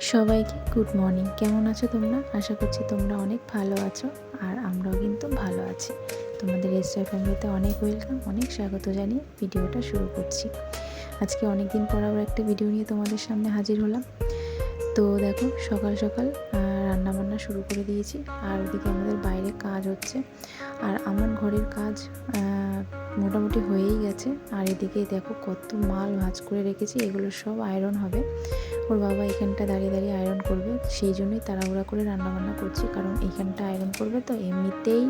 সবাইকে good morning কেমন আছো তোমরা? আশা করছি তোমরা অনেক ভালো আছো আর আমরাও কিন্তু ভালো আছি। তোমাদের এসআই ফ্যামিলিতে অনেক ওয়েলকাম অনেক স্বাগত জানিয়ে ভিডিওটা শুরু করছি। আজকে অনেক দিন পর আবার একটা ভিডিও নিয়ে তোমাদের সামনে হাজির হলাম। তো দেখো, সকাল সকাল রান্না বান্না শুরু করে দিয়েছি। আর ওদিকে আমাদের বাইরে কাজ হচ্ছে। আর আমার ঘরের কাজ মোটামুটি হয়েই গেছে। আর এদিকে দেখো কত মাল ভাঁজ করে রেখেছি, এগুলো সব আয়রন হবে। ওর বাবা এখানটা দাঁড়িয়ে দাঁড়িয়ে আয়রন করবে, সেই জন্যই তাড়াহুড়া করে রান্নাবান্না করছি, কারণ এখানটা আয়রন করবে তো এমনিতেই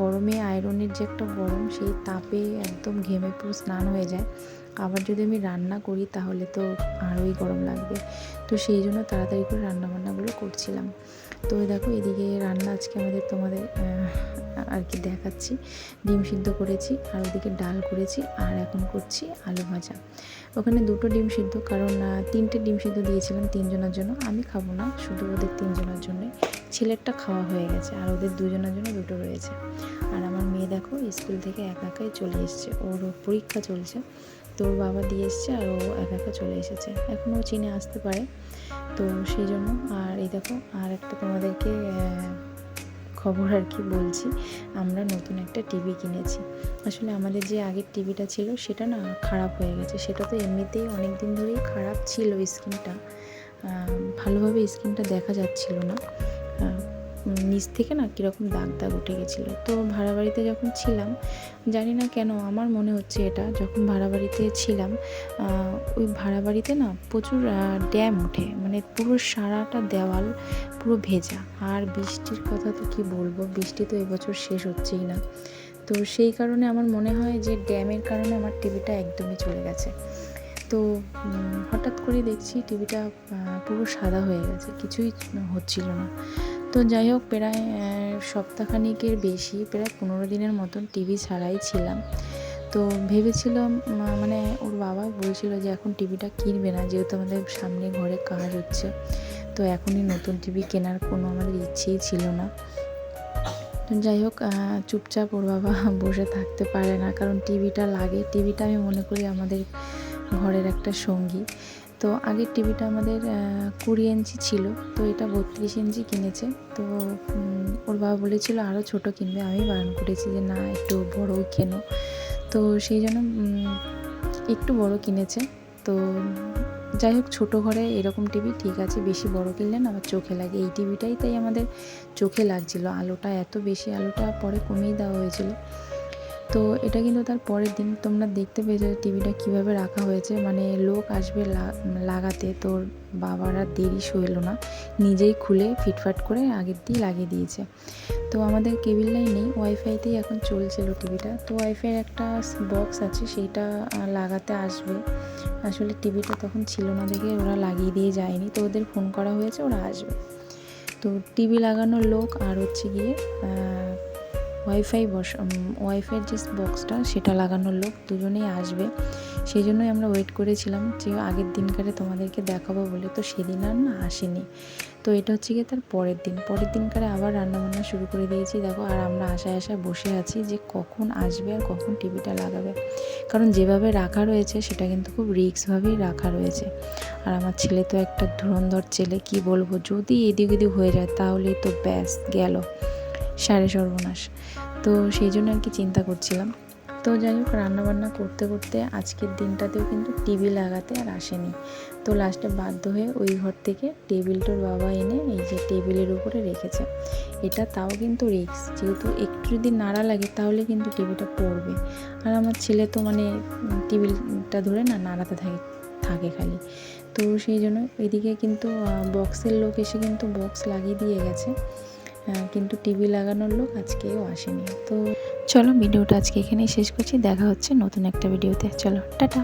গরমে আয়রনের যে একটা গরম, সেই তাপে একদম ঘেমে পুরো স্নান হয়ে যায়। আবার যদি আমি রান্না করি, তাহলে তো আরোই গরম লাগবে। তো সেই জন্য তাড়াতাড়ি করে রান্নাবান্নাগুলো করছিলাম। তো দেখো, এদিকে রান্না আজকে আমাদের তোমাদের আর কি দেখাচ্ছি। ডিম সিদ্ধ করেছি, আর ওদিকে ডাল করেছি, আর এখন করছি আলু ভাজা। ওখানে দুটো ডিম সিদ্ধ, কারণ তিনটে ডিম সিদ্ধ দিয়েছিলাম তিনজনের জন্য। আমি খাব না, শুধু ওদের তিনজনের জন্যই। ছেলেরটা খাওয়া হয়ে গেছে, আর ওদের দুজনের জন্য দুটো রয়েছে। আর আমার মেয়ে দেখো, স্কুল থেকে একা একাই চলে এসছে। ওর পরীক্ষা চলছে, তো বাবা দিয়ে এসছে, আর ও একা একা চলে এসেছে। এখন ও চিনে আসতে পারে। তো সেই জন্য, আর এই দেখো, আর একটা তোমাদেরকে খবর আর কি বলছি, আমরা নতুন একটা টিভি কিনেছি। আসলে আমাদের যে আগের টিভিটা ছিল, সেটা না খারাপ হয়ে গেছে। সেটা তো এমনিতেই অনেক দিন ধরেই খারাপ ছিল স্ক্রিনটা। ভালোভাবে স্ক্রিনটা দেখা যাচ্ছিল না। নিচ থেকে না কীরকম দাগ দাগ উঠে গেছিল। তো ভাড়া বাড়িতে যখন ছিলাম, জানি না কেন আমার মনে হচ্ছে এটা, যখন ভাড়া বাড়িতে ছিলাম ওই ভাড়া বাড়িতে না প্রচুর ড্যাম ওঠে মানে পুরো সারাটা দেওয়াল পুরো ভেজা। আর বৃষ্টির কথা তো কি বলব, বৃষ্টি তো এবছর শেষ হচ্ছেই না। তো সেই কারণে আমার মনে হয় যে ড্যামের কারণে আমার টিভিটা একদমই চলে গেছে। তো হঠাৎ করে দেখছি টিভিটা পুরো সাদা হয়ে গেছে, কিছুই হচ্ছিল না। তো যাই হোক, প্রায় সপ্তাহখানিকের বেশি, প্রায় পনেরো দিনের মতন টিভি ছাড়াই ছিলাম। তো ভেবেছিলাম মানে ওর বাবা বলছিল যে এখন টিভিটা কিনবে না, যেহেতু আমাদের সামনে ঘরে কাজ হচ্ছে। তো এখনই নতুন টিভি কেনার কোনো আমাদের ইচ্ছেই ছিল না। তো যাই হোক চুপচাপ ওর বাবা বসে থাকতে পারে না, কারণ টিভিটা লাগে। টিভিটা আমি মনে করি আমাদের ঘরের একটা সঙ্গী। তো আগের টিভিটা আমাদের কুড়ি ইঞ্চি ছিল, তো এটা বত্রিশ ইঞ্চি কিনেছে। তো ওর বাবা বলেছিল আরও ছোট কিনবে। আমি বারণ করেছি যে, না, একটু বড়ও কেনো। তো সেই জন্য একটু বড় কিনেছে। তো যাই হোক, ছোটো ঘরে এরকম টিভি ঠিক আছে, বেশি বড় কিনলে না আবার চোখে লাগে। এই টিভিটাই তাই আমাদের চোখে লাগছিল। আলোটা এত বেশি, আলোটা পরে কমিয়ে দেওয়া হয়েছিল। তো এটা কিন্তু তার পরের দিন তোমরা দেখতে পেয়েছ টিভিটা কীভাবে রাখা হয়েছে। মানে লোক আসবে লাগাতে, তোর বাবার দেরি সইল না। নিজেই খুলে ফিটফাট করে আগের দিয়ে লাগিয়ে দিয়েছে। তো আমাদের কেবিল লাইন নেই, ওয়াইফাইতেই এখন চলছিল টিভিটা। তো ওয়াইফাইয়ের একটা বক্স আছে, সেইটা লাগাতে আসবে। আসলে টিভিটা তখন ছিল না দেখে ওরা লাগিয়ে দিয়ে যায়নি। তো ওদের ফোন করা হয়েছে, ওরা আসবে। তো টিভি লাগানোর লোক আর হচ্ছে গিয়ে ওয়াইফাই বস ওয়াইফাইয়ের যে বক্সটা, সেটা লাগানোর লোক দুজনেই আসবে। সেই জন্যই আমরা ওয়েট করেছিলাম যে আগের দিনকারে তোমাদেরকে দেখাবো বলে, তো সেদিন আর না আসেনি। তো এটা হচ্ছে গিয়ে তার পরের দিন। পরের দিনকারে আবার রান্নাবান্না শুরু করে দিয়েছি, দেখো, আর আমরা আশায় আশায় বসে আছি যে কখন আসবে আর কখন টিভিটা লাগাবে। কারণ যেভাবে রাখা রয়েছে, সেটা কিন্তু খুব রিক্সভাবেই রাখা রয়েছে। আর আমার ছেলে তো একটা ধুরন্ধর ছেলে, কি বলব? যদি এদিক ওদিক হয়ে যায়, তাহলেই তো ব্যাস, গেল। সাড়ে সর্বনাশ। তো সেই জন্য আর কি চিন্তা করছিলাম। তো যাই হোক, রান্নাবান্না করতে করতে আজকের দিনটাতেও কিন্তু টিভি লাগাতে আর আসেনি। তো লাস্টে বাধ্য হয়ে ওই ঘর থেকে টেবিলটার বাবা এনে এই যে টেবিলের উপরে রেখেছে। এটা তাও কিন্তু রিক্স যেহেতু একটু যদি নাড়া লাগে, তাহলে কিন্তু টিভিটা পড়বে। আর আমার ছেলে তো মানে টেবিলটা ধরে না নাড়াতে থাকে থাকে খালি। তো সেই জন্য এদিকে কিন্তু বক্সের লোক এসে কিন্তু বক্স লাগিয়ে দিয়ে গেছে। কিন্তু টিভি লাগানোর লোক আজকেও আসেনি। তো চলো, ভিডিওটা আজকে এখানেই শেষ করছি। দেখা হচ্ছে নতুন একটা ভিডিওতে। চলো, টাটা।